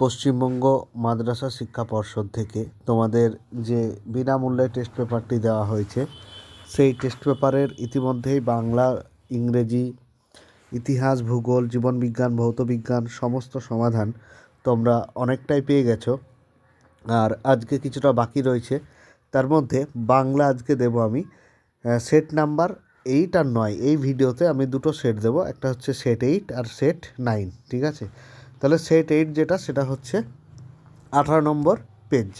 পশ্চিমবঙ্গ মাদ্রাসা শিক্ষা পর্ষদ থেকে তোমাদের যে বিনামূল্যে টেস্ট পেপারটি দেওয়া হয়েছে, সেই টেস্ট পেপারের ইতিমধ্যেই বাংলা, ইংরেজি, ইতিহাস, ভূগোল, জীবনবিজ্ঞান, ভৌতবিজ্ঞান সমস্ত সমাধান তোমরা অনেকটাই পেয়ে গেছো। আর আজকে কিছুটা বাকি রয়েছে, তার মধ্যে বাংলা আজকে দেব আমি। সেট নাম্বার এইট আর নয়, এই ভিডিওতে আমি দুটো সেট দেবো, একটা হচ্ছে সেট এইট আর সেট নাইন ঠিক আছে? তাহলে সেট এইট যেটা, সেটা হচ্ছে আঠারো নম্বর পেজ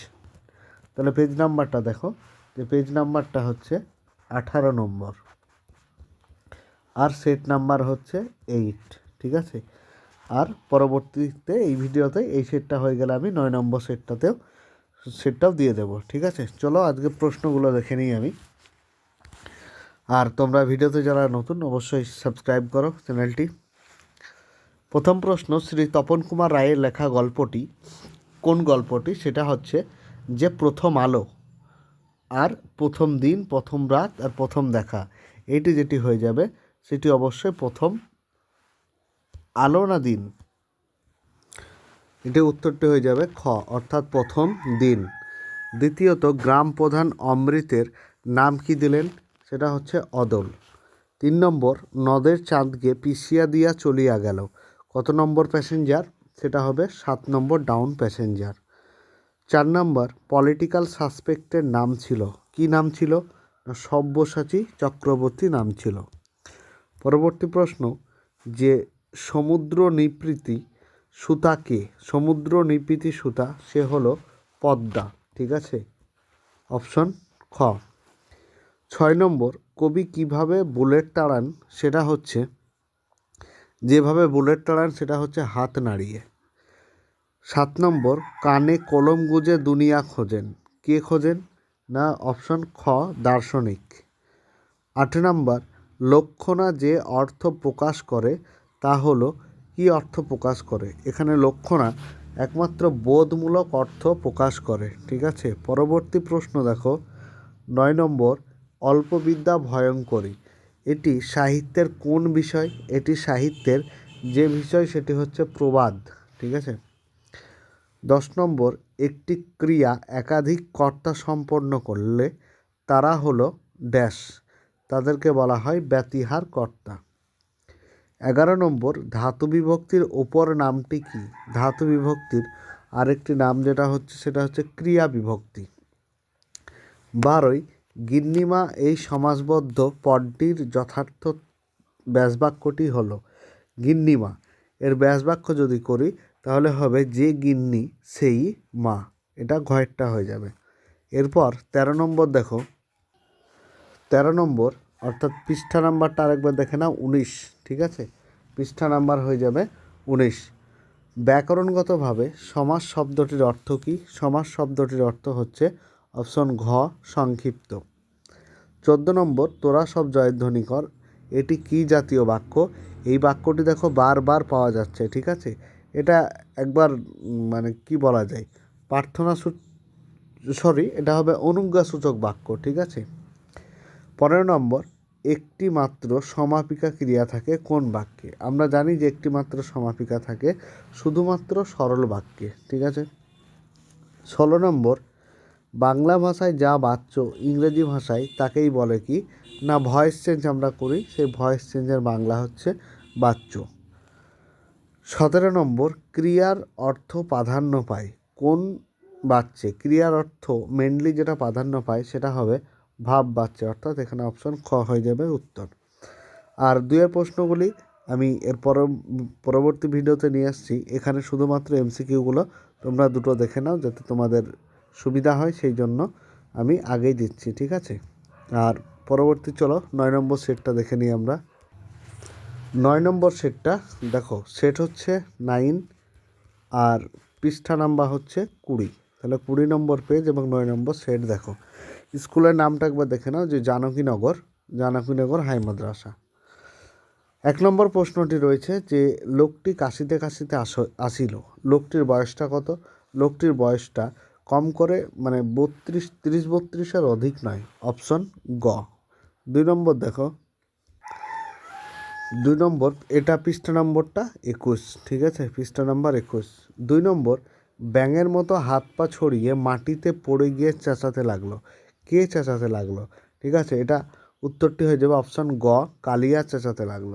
তাহলে পেজ নাম্বারটা দেখো, যে পেজ নাম্বারটা হচ্ছে আঠারো নম্বর। আর সেট নাম্বার হচ্ছে এইট ঠিক আছে? আর পরবর্তীতে এই ভিডিওতে এই সেটটা হয়ে গেলে আমি নয় নম্বর সেটটাতেও সেটটাও দিয়ে দেবো, ঠিক আছে? চলো আজকে প্রশ্নগুলো দেখে নিই আমি। আর তোমরা ভিডিওতে যারা নতুন, অবশ্যই সাবস্ক্রাইব করো চ্যানেলটি। প্রথম প্রশ্ন শ্রী তপন কুমার রায়ের লেখা গল্পটি, কোন গল্পটি? সেটা হচ্ছে যে প্রথম আলো আর প্রথম দিন, প্রথম রাত আর প্রথম দেখা। এইটি যেটি হয়ে যাবে, সেটি অবশ্যই প্রথম আলো না দিন? এটি উত্তরটি হয়ে যাবে খ, অর্থাৎ প্রথম দিন। দ্বিতীয়ত, গ্রাম প্রধান অমৃতের নাম কি দিলেন? সেটা হচ্ছে অদল। তিন নম্বর, নদের চাঁদকে পিছিয়া দিয়া চলিয়া গেল। কত নম্বর প্যাসেঞ্জার? সেটা হবে সাত নম্বর ডাউন প্যাসেঞ্জার। চার নম্বর, পলিটিক্যাল সাসপেক্টের নাম ছিল। কি নাম ছিল? সব্যসাচী চক্রবর্তী নাম ছিল। পরবর্তী প্রশ্ন, যে সমুদ্র নিপৃতি সুতাকে সমুদ্র নিপৃতি সুতা, সে হলো পদ্মা, ঠিক আছে? অপশন খ। ছয় নম্বর, কবি কীভাবে বুলেট তাড়ান? সেটা হচ্ছে যেভাবে বুলেট তাড়ান সেটা হচ্ছে হাত নাড়িয়ে। সাত নম্বর, কানে কলম গুজে দুনিয়া খোঁজেন। কে খোঁজেন? না অপশন খ, দার্শনিক। আট নম্বর, লক্ষণা যে অর্থ প্রকাশ করে, তা হলো, কি অর্থ প্রকাশ করে? এখানে লক্ষণা একমাত্র বোধমূলক অর্থ প্রকাশ করে, ঠিক আছে? পরবর্তী প্রশ্ন দেখো। নয় নম্বর, অল্পবিদ্যা ভয়ঙ্করী। এটি সাহিত্যের কোন বিষয়? এটি সাহিত্যের যে বিষয় সেটি হচ্ছে প্রবাদ, ঠিক আছে? দশ নম্বর, একটি ক্রিয়া একাধিক কর্তা সম্পন্ন করলে তারা হলো ড্যাশ তাদেরকে বলা হয় ব্যতিহার কর্তা। এগারো নম্বর, ধাতু বিভক্তির ওপর নামটি কি? ধাতু বিভক্তির আরেকটি নাম যেটা হচ্ছে, সেটা হচ্ছে ক্রিয়া বিভক্তি। বারোই গিন্নিমা, এই সমাজবদ্ধ পদটির যথার্থ ব্যাসবাক্যটি হলো, গিন্নিমা, এর ব্যাসবাক্য যদি করি, তাহলে হবে যে গিন্নি, সেই মা। এটা ঘয়েরটা হয়ে যাবে। এরপর তেরো নম্বর দেখো। তেরো নম্বর, অর্থাৎ পৃষ্ঠা নাম্বারটা আরেকবার দেখে নাও, উনিশ, ঠিক আছে? পৃষ্ঠা নাম্বার হয়ে যাবে উনিশ। ব্যাকরণগতভাবে সমাস শব্দটির অর্থ কী? সমাস শব্দটির অর্থ হচ্ছে অপশন ঘ, সংক্ষিপ্ত। চোদ্দ নম্বর, তোরা সব জয়ধ্বনি কর। এটি কি জাতীয় বাক্য? এই বাক্যটি দেখো বারবার পাওয়া যাচ্ছে, ঠিক আছে? এটা একবার মানে কি বলা যায়? প্রার্থনা সরি, এটা হবে অনুজ্ঞাসূচক বাক্য, ঠিক আছে? পনেরো নম্বর, একটি মাত্র সমাপিকা ক্রিয়া থাকে কোন বাক্যে? আমরা জানি যে একটি মাত্র সমাপিকা থাকে শুধুমাত্র সরল বাক্যে, ঠিক আছে? ষোলো নম্বর বাংলা ভাষায় যা বাচ্চ ইংরেজি ভাষায় তাকেই বলে কি, না ভয়েস চেঞ্জ আমরা করি, সেই ভয়েস চেঞ্জের বাংলা হচ্ছে বাচ্চ। সতেরো নম্বর, ক্রিয়ার অর্থ প্রাধান্য পায়। কোন বাচ্চে? ক্রিয়ার অর্থ মেনলি যেটা প্রাধান্য পায় সেটা হবে ভাব বাচ্চে, অর্থাৎ এখানে অপশন খ হয়ে যাবে উত্তর। আর দুয়ের প্রশ্নগুলি আমি এর পর পরবর্তী ভিডিওতে নিয়ে আসছি। এখানে শুধুমাত্র এমসিকিউগুলো তোমরা দুটো দেখে নাও যাতে তোমাদের সুবিধা হয় সেই জন্য আমি আগেই দিচ্ছি, ঠিক আছে? আর পরবর্তী চলো, নয় নম্বর সেটটা দেখে নিই আমরা। নয় নম্বর সেটটা, দেখো, সেট হচ্ছে নাইন আর পৃষ্ঠা নাম্বার হচ্ছে কুড়ি। তাহলে কুড়ি নম্বর পেজ এবং নয় নম্বর সেট দেখো। স্কুলের নামটা একবার দেখে নাও, যে জানকীনগর জানকীনগর হাই মাদ্রাসা। এক নম্বর প্রশ্নটি রয়েছে যে, লোকটি কাশিতে কাশিতে আস, আসিল। লোকটির বয়সটা কত? লোকটির বয়সটা কম করে মানে বত্রিশ, তিরিশ, বত্রিশের অধিক নয়। অপশন গ। দুই নম্বর দেখো। দুই নম্বর, এটা পৃষ্ঠা নম্বরটা একুশ, ঠিক আছে? পৃষ্ঠা নম্বর একুশ। দুই নম্বর, ব্যাঙের মতো হাত পা ছড়িয়ে মাটিতে পড়ে গিয়ে চেঁচাতে লাগল। কে চেঁচাতে লাগল? ঠিক আছে, এটা উত্তরটি হয়ে যাবে অপশন গ, কালিয়া চেঁচাতে লাগল।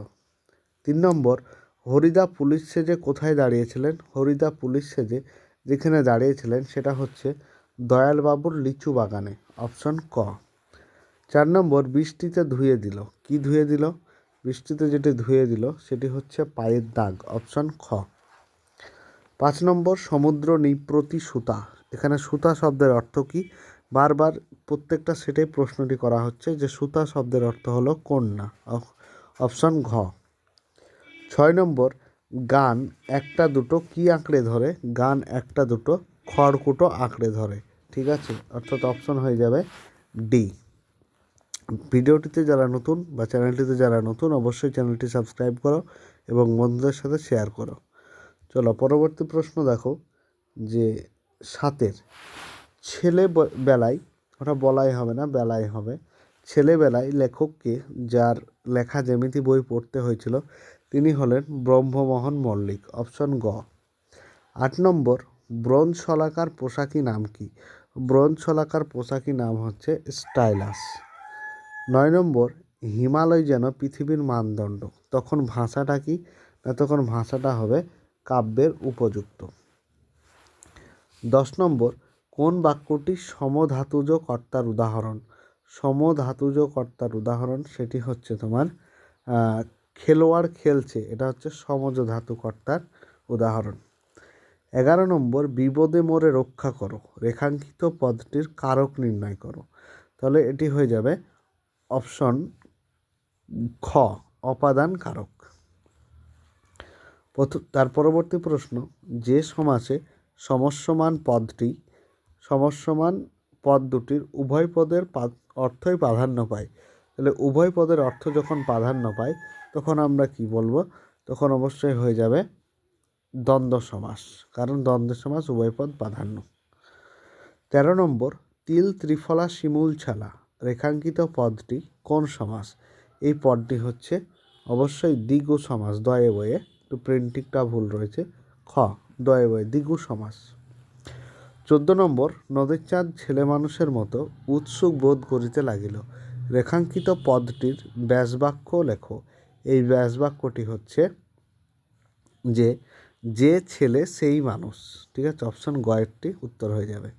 তিন নম্বর, হরিদা পুলিশ সেজে কোথায় দাঁড়িয়েছিলেন? হরিদা পুলিশ সেজে যেখানে দাঁড়িয়েছিলেন সেটা হচ্ছে দয়ালবাবুর লিচু বাগানে, অপশন ক। চার নম্বর, বৃষ্টিতে ধুয়ে দিল। কি ধুয়ে দিল? বৃষ্টিতে যেটি ধুয়ে দিল, সেটি হচ্ছে পায়ের দাগ, অপশন খ। পাঁচ নম্বর, সমুদ্র নিপ্রতি সুতা। এখানে সুতা শব্দের অর্থ কি? বারবার প্রত্যেকটা সেটে প্রশ্নটি করা হচ্ছে যে সুতা শব্দের অর্থ হলো কন্যা অপশন ঘ। ছয় নম্বর গান একটা দুটো কি আঁকড়ে ধরে? গান একটা দুটো খড়কুটো আঁকড়ে ধরে, ঠিক আছে? অর্থাৎ অপশন হয়ে যাবে ডি ভিডিওটিতে যারা নতুন বা চ্যানেলটিতে যারা নতুন, অবশ্যই চ্যানেলটি সাবস্ক্রাইব করো এবং বন্ধুদের সাথে শেয়ার করো। চলো, পরবর্তী প্রশ্ন দেখো, যে সাতের ছেলে বেলায়, ওটা বলাই হবে না বেলায় হবে। ছেলেবেলায় লেখককে, যার লেখা জ্যামিতি বই পড়তে হয়েছিল তিনি হলেন ব্রহ্মমোহন মল্লিক, অপশন গ। আট নম্বর, ব্রোঞ্জ শলাকার পোশাকি নাম কি? ব্রোঞ্জ শলাকার পোশাকি নাম হচ্ছে স্টাইলাস। নয় নম্বর, হিমালয় যেন পৃথিবীর মানদণ্ড, তখন ভাষাটা কি? না, তখন ভাষাটা হবে কাব্যের উপযুক্ত। দশ নম্বর, কোন বাক্যটি সমধাতুজ কর্তার উদাহরণ? সমধাতুজ কর্তার উদাহরণ, সেটি হচ্ছে তোমার খেলোয়াড় খেলছে, এটা হচ্ছে সমজ ধাতু কর্তার উদাহরণ। এগারো নম্বর, বিপদে মোরে রক্ষা করো, রেখাঙ্কিত পদটির কারক নির্ণয় করো। তাহলে এটি হয়ে যাবে অপশন খ, অপাদান কারক। তার পরবর্তী প্রশ্ন, যে সমাসে সমস্যমান পদটি, সমস্যমান পদ দুটির উভয় পদের অর্থই প্রাধান্য পায়। তাহলে উভয় পদের অর্থ যখন প্রাধান্য পায় তখন আমরা কি বলব? তখন অবশ্যই হয়ে যাবে দ্বন্দ্ব সমাস। কারণ দ্বন্দ্ব সমাস উভয় পদ প্রাধান্য। তেরো নম্বর, তিল, ত্রিফলা, শিমুল, ছালা। রেখাঙ্কিত পদটি কোন সমাস? এই পদটি হচ্ছে অবশ্যই দ্বিগু সমাস, দয়ে বয়ে। একটু প্রিন্টিংটা ভুল রয়েছে। খ, দয়ে বয়ে, দ্বিগু সমাস। চোদ্দ নম্বর, নদীর চাঁদ ছেলে মানুষের মতো উৎসুক বোধ করিতে লাগিল। রেখাঙ্কিত পদটির ব্যাসবাক্য লেখো। এই ব্যাসবাক্যটি হচ্ছে যে যে ছেলে সেই মানুষ। ঠিক আছে? অপশন গয়েরটি উত্তর হয়ে যাবে।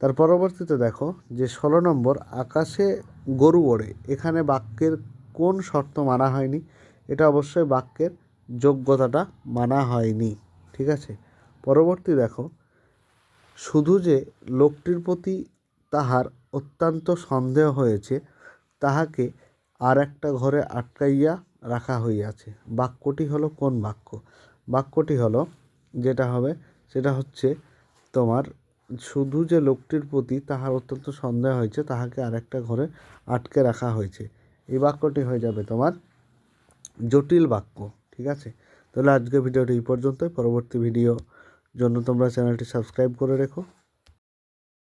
তার পরবর্তীতে দেখো যে, ষোলো নম্বর, আকাশে গরু ওড়ে। এখানে বাক্যের কোন শর্ত মানা হয়নি? এটা অবশ্যই বাক্যের যোগ্যতাটা মানা হয়নি। ঠিক আছে? পরবর্তী দেখো, শুধু যে লোকটির প্রতি তাহার অত্যন্ত সন্দেহ হয়েছে, তাহাকে আর একটা ঘরে আটকাইয়া রাখা হইয়াছে। বাক্যটি হলো কোন বাক্য? বাক্যটি হলো যেটা হবে, সেটা হচ্ছে, তোমার শুধু যে লোকটির প্রতি তাহার অত্যন্ত সন্দেহ হয়েছে, তাহাকে আরেকটা ঘরে আটকে রাখা হয়েছে। এই বাক্যটি হয়ে যাবে তোমার জটিল বাক্য, ঠিক আছে? তাহলে আজকে ভিডিওটি এই পর্যন্তই। পরবর্তী ভিডিও জন্য তোমরা চ্যানেলটি সাবস্ক্রাইব করে রেখো।